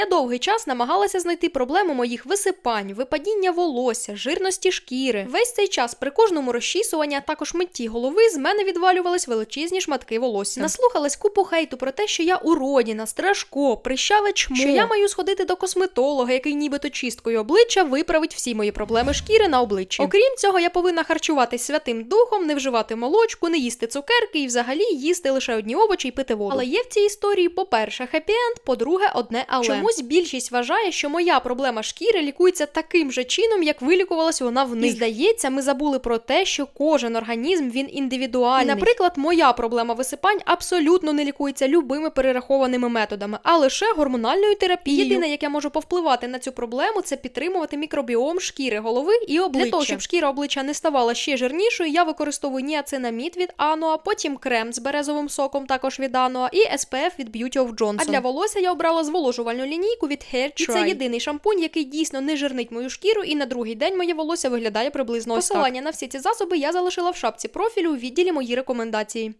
Я довгий час намагалася знайти проблему моїх висипань, випадіння волосся, жирності шкіри. Весь цей час при кожному розчісуванні, а також митті голови з мене відвалювались величезні шматки волосся. Наслухалась купу хейту про те, що я уродіна, страшко, прищаве чмо, що я маю сходити до косметолога, який нібито чисткою обличчя виправить всі мої проблеми шкіри на обличчі. Окрім цього, я повинна харчуватись святим духом, не вживати молочку, не їсти цукерки і взагалі їсти лише одні овочі і пити воду. Але є в цій історії, по-перше, хеппі-енд, по-друге, одне але. Чомусь більшість вважає, що моя проблема шкіри лікується таким же чином, як вилікувалась вона в них. І здається, ми забули про те, що кожен організм він індивідуальний. І, наприклад, моя проблема висипань абсолютно не лікується любими перерахованими методами, а лише гормональною терапією. Єдине, яке може повпливати на цю проблему, це підтримувати мікробіом шкіри голови і обличчя. Для того, щоб шкіра обличчя не ставала ще жирнішою, я використовую ніацинамід від Ануа, потім крем з березовим соком, також від Ануа, і SPF від Beauty of Johnson. А для волосся я обрала зволожувальну лінійку від Hair Try. І це єдиний шампунь, який дійсно не жирнить мою шкіру, і на другий день моє волосся виглядає приблизно ось так. Посилання на всі ці засоби я залишила в шапці профілю у відділі мої рекомендації.